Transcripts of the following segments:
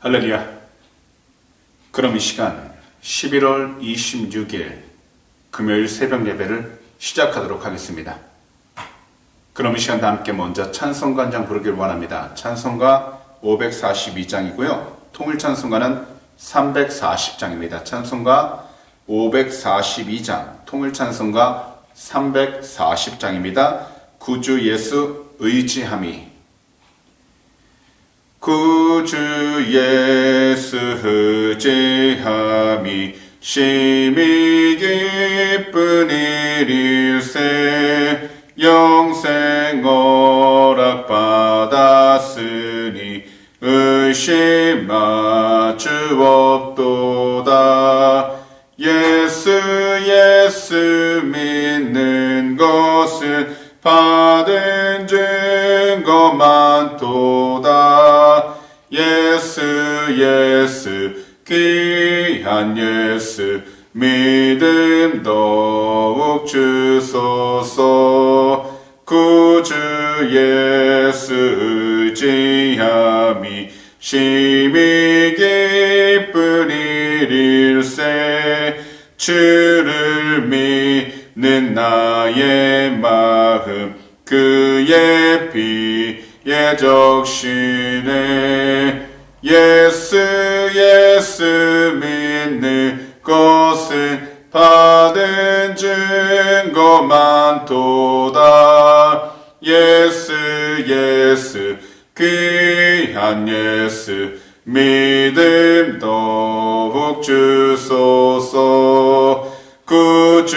할렐루야. 그럼 이 시간 11월 26일 금요일 새벽 예배를 시작하도록 하겠습니다. 그럼 이 시간 다 함께 먼저 찬송가 한장 부르길 원합니다. 찬송가 542장이고요. 통일 찬송가는 340장입니다. 찬송가 542장, 통일 찬송가 340장입니다. 구주 예수 의지함이 구주 예수 의지함이 심히 기쁜 일일세 영생 허락 받았으니 의심마 주 없도다. 예수 예수 믿는 것은 받은 예수 귀한 예수 믿음 더욱 주소서. 구주 예수 의지함이 심히 기쁜 일일세. 주를 믿는 나의 마음 그의 피에 적시네 예수 예수 믿는 것은 받은 증거 많도다. 예수 예수 귀한 예수 믿음 더욱 주소서. 구주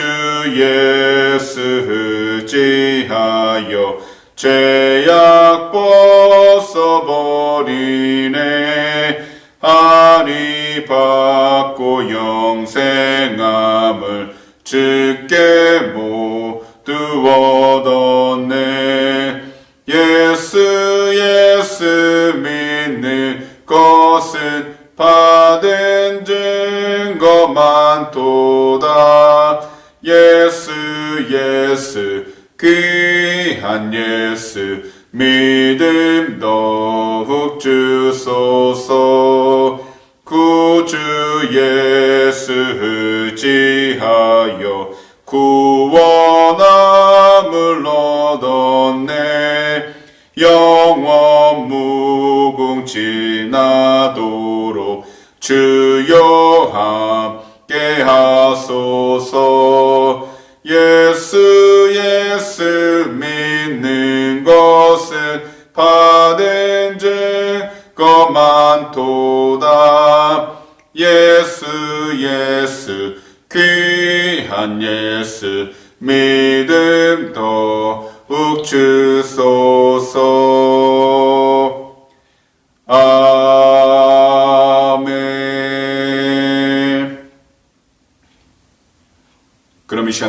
예수 의지하여 죄악 벗어버리네 받고 영생함을 주께 모두 얻었네. 예수 예수 믿는 것은 받은 증거 많도다. 예수 예수 귀한 예수 믿음 더욱 주소서. 구 주 예수 의지하여 구원함을 얻었네. 영원 무궁지나도록 주여 함께 하소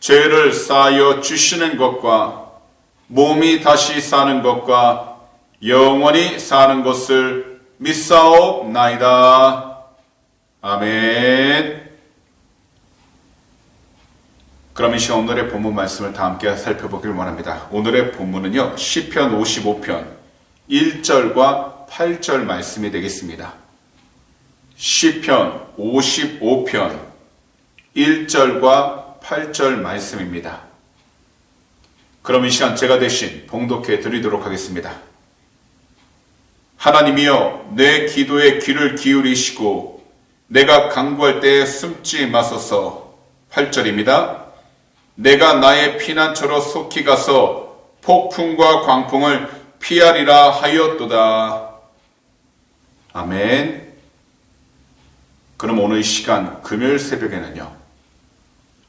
죄를 쌓여 주시는 것과 몸이 다시 사는 것과 영원히 사는 것을 믿사옵나이다. 아멘. 그럼 이 시간 오늘의 본문 말씀을 다 함께 살펴보길 원합니다. 오늘의 본문은요, 시편 55편 1절과 8절 말씀이 되겠습니다. 시편 55편 1절과 8절 말씀입니다. 그럼 이 시간 제가 대신 봉독해 드리도록 하겠습니다. 하나님이여 내 기도에 귀를 기울이시고 내가 강구할 때에 숨지 마소서. 8절입니다. 내가 나의 피난처로 속히 가서 폭풍과 광풍을 피하리라 하였도다. 아멘. 그럼 오늘 이 시간 금요일 새벽에는요.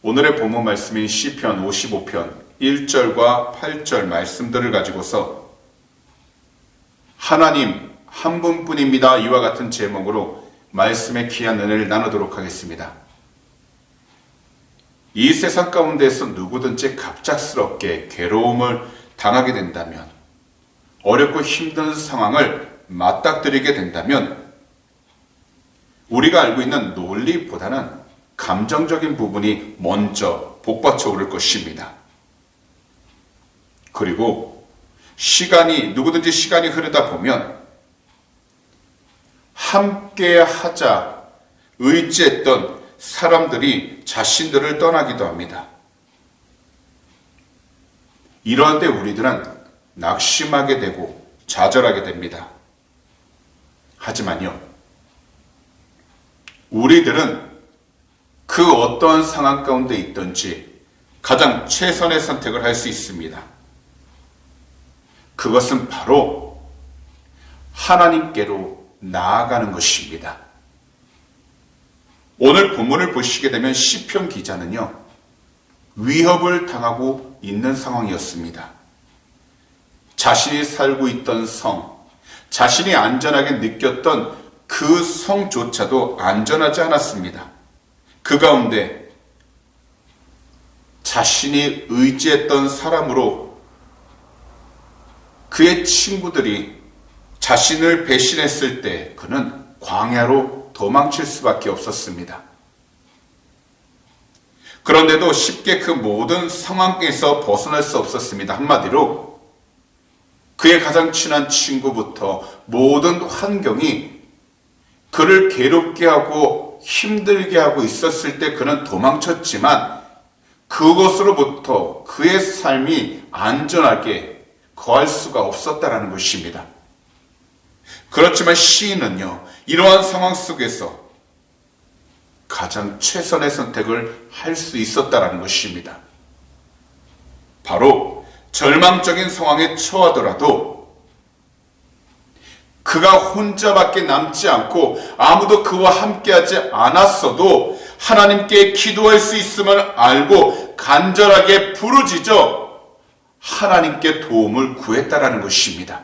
오늘의 본문 말씀인 시편 55편 1절과 8절 말씀들을 가지고서 하나님 한 분뿐입니다. 이와 같은 제목으로 말씀의 귀한 은혜를 나누도록 하겠습니다. 이 세상 가운데서 누구든지 갑작스럽게 괴로움을 당하게 된다면, 어렵고 힘든 상황을 맞닥뜨리게 된다면, 우리가 알고 있는 논리보다는 감정적인 부분이 먼저 복받쳐 오를 것입니다. 그리고 시간이, 누구든지 시간이 흐르다 보면 함께 하자 의지했던 사람들이 자신들을 떠나기도 합니다. 이러한 때 우리들은 낙심하게 되고 좌절하게 됩니다. 하지만요, 우리들은 그 어떠한 상황 가운데 있든지 가장 최선의 선택을 할 수 있습니다. 그것은 바로 하나님께로 나아가는 것입니다. 오늘 본문을 보시게 되면 시편 기자는요, 위협을 당하고 있는 상황이었습니다. 자신이 살고 있던 성, 자신이 안전하게 느꼈던 그 성조차도 안전하지 않았습니다. 그 가운데 자신이 의지했던 사람으로 그의 친구들이 자신을 배신했을 때 그는 광야로 도망칠 수밖에 없었습니다. 그런데도 쉽게 그 모든 상황에서 벗어날 수 없었습니다. 한마디로 그의 가장 친한 친구부터 모든 환경이 그를 괴롭게 하고 힘들게 하고 있었을 때 그는 도망쳤지만 그것으로부터 그의 삶이 안전하게 거할 수가 없었다라는 것입니다. 그렇지만 시인은요, 이러한 상황 속에서 가장 최선의 선택을 할 수 있었다라는 것입니다. 바로 절망적인 상황에 처하더라도 그가 혼자밖에 남지 않고 아무도 그와 함께하지 않았어도 하나님께 기도할 수 있음을 알고 간절하게 부르짖어 하나님께 도움을 구했다라는 것입니다.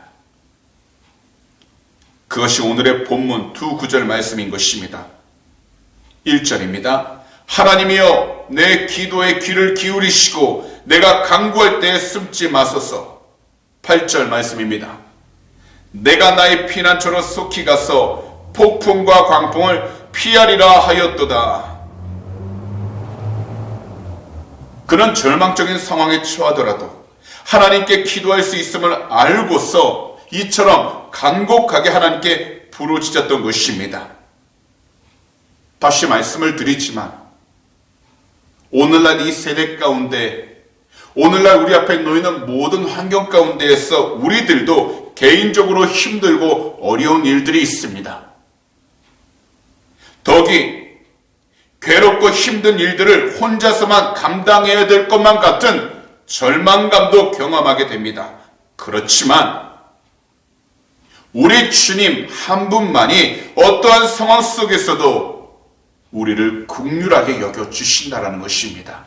그것이 오늘의 본문 두 구절 말씀인 것입니다. 1절입니다. 하나님이여 내 기도에 귀를 기울이시고 내가 강구할 때에 숨지 마소서. 8절 말씀입니다. 내가 나의 피난처로 속히 가서 폭풍과 광풍을 피하리라 하였도다. 그는 절망적인 상황에 처하더라도 하나님께 기도할 수 있음을 알고서 이처럼 간곡하게 하나님께 부르짖었던 것입니다. 다시 말씀을 드리지만 오늘날 이 세대 가운데 오늘날 우리 앞에 놓이는 모든 환경 가운데에서 우리들도 개인적으로 힘들고 어려운 일들이 있습니다. 덕이 괴롭고 힘든 일들을 혼자서만 감당해야 될 것만 같은 절망감도 경험하게 됩니다. 그렇지만 우리 주님 한 분만이 어떠한 상황 속에서도 우리를 국률하게 여겨 주신다라는 것입니다.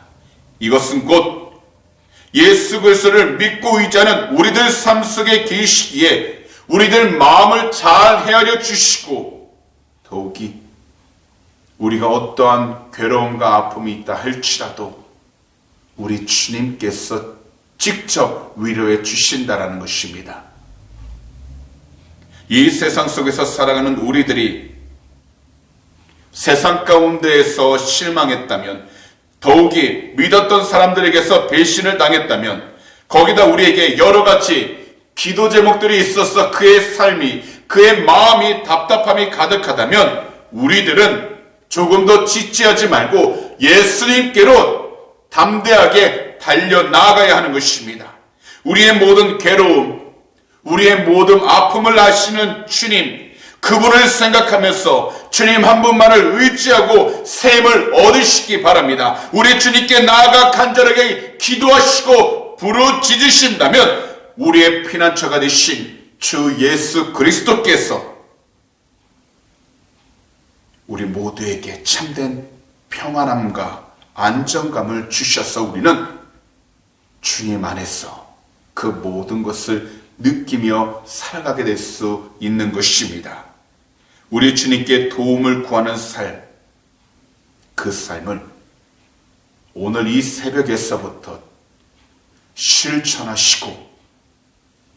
이것은 곧 예수 그리스도를 믿고 의지하는 우리들 삶 속에 계시기에 우리들 마음을 잘 헤아려 주시고 더욱이 우리가 어떠한 괴로움과 아픔이 있다 할지라도 우리 주님께서 직접 위로해 주신다라는 것입니다. 이 세상 속에서 살아가는 우리들이 세상 가운데에서 실망했다면 더욱이 믿었던 사람들에게서 배신을 당했다면 거기다 우리에게 여러 가지 기도 제목들이 있어서 그의 삶이 그의 마음이 답답함이 가득하다면 우리들은 조금 더 지체하지 말고 예수님께로 담대하게 달려 나아가야 하는 것입니다. 우리의 모든 괴로움, 우리의 모든 아픔을 아시는 주님, 그분을 생각하면서 주님 한 분만을 의지하고 샘을 얻으시기 바랍니다. 우리 주님께 나아가 간절하게 기도하시고 부르짖으신다면 우리의 피난처가 되신 주 예수 그리스도께서 우리 모두에게 참된 평안함과 안정감을 주셔서 우리는 주님 안에서 그 모든 것을 느끼며 살아가게 될 수 있는 것입니다. 우리 주님께 도움을 구하는 삶, 그 삶을 오늘 이 새벽에서부터 실천하시고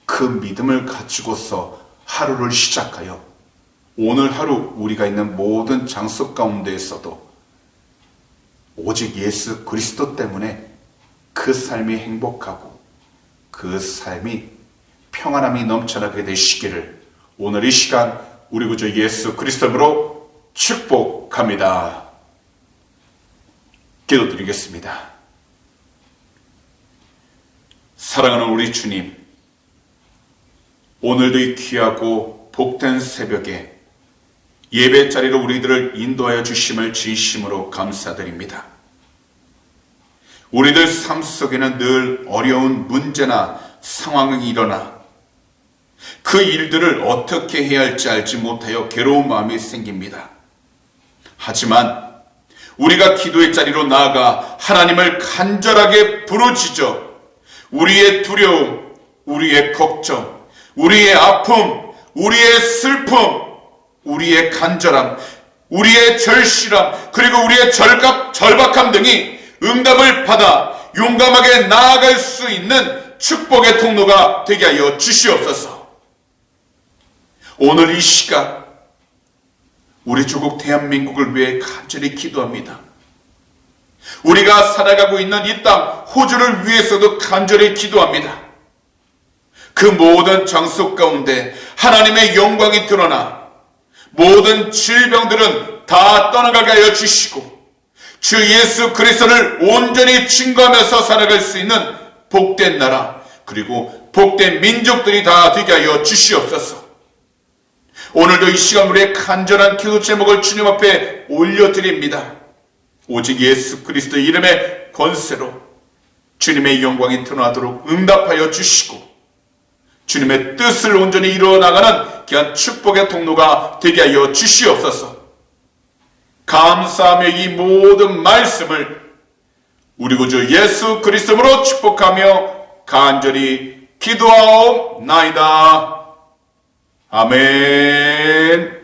그 믿음을 가지고서 하루를 시작하여 오늘 하루 우리가 있는 모든 장소 가운데에서도 오직 예수 그리스도 때문에 그 삶이 행복하고 그 삶이 평안함이 넘쳐나게 되시기를 오늘 이 시간 우리 구주 예수 그리스도로 축복합니다. 기도드리겠습니다. 사랑하는 우리 주님, 오늘도 이 귀하고 복된 새벽에 예배 자리로 우리들을 인도하여 주심을 진심으로 감사드립니다. 우리들 삶 속에는 늘 어려운 문제나 상황이 일어나 그 일들을 어떻게 해야 할지 알지 못하여 괴로운 마음이 생깁니다. 하지만 우리가 기도의 자리로 나아가 하나님을 간절하게 부르짖어 우리의 두려움, 우리의 걱정, 우리의 아픔, 우리의 슬픔, 우리의 간절함, 우리의 절실함, 그리고 우리의 절갑, 절박함 등이 응답을 받아 용감하게 나아갈 수 있는 축복의 통로가 되게 하여 주시옵소서. 오늘 이 시간, 우리 조국 대한민국을 위해 간절히 기도합니다. 우리가 살아가고 있는 이 땅, 호주를 위해서도 간절히 기도합니다. 그 모든 장소 가운데 하나님의 영광이 드러나 모든 질병들은 다 떠나가게 하여 주시고 주 예수 그리스도를 온전히 증거하면서 살아갈 수 있는 복된 나라 그리고 복된 민족들이 다 되게 하여 주시옵소서. 오늘도 이 시간 우리의 간절한 기도 제목을 주님 앞에 올려드립니다. 오직 예수 그리스도 이름의 권세로 주님의 영광이 드러나도록 응답하여 주시고 주님의 뜻을 온전히 이루어 나가는 귀한 축복의 통로가 되게 하여 주시옵소서. 감사하며 이 모든 말씀을 우리 구주 예수 그리스도로 축복하며 간절히 기도하옵나이다. 아멘.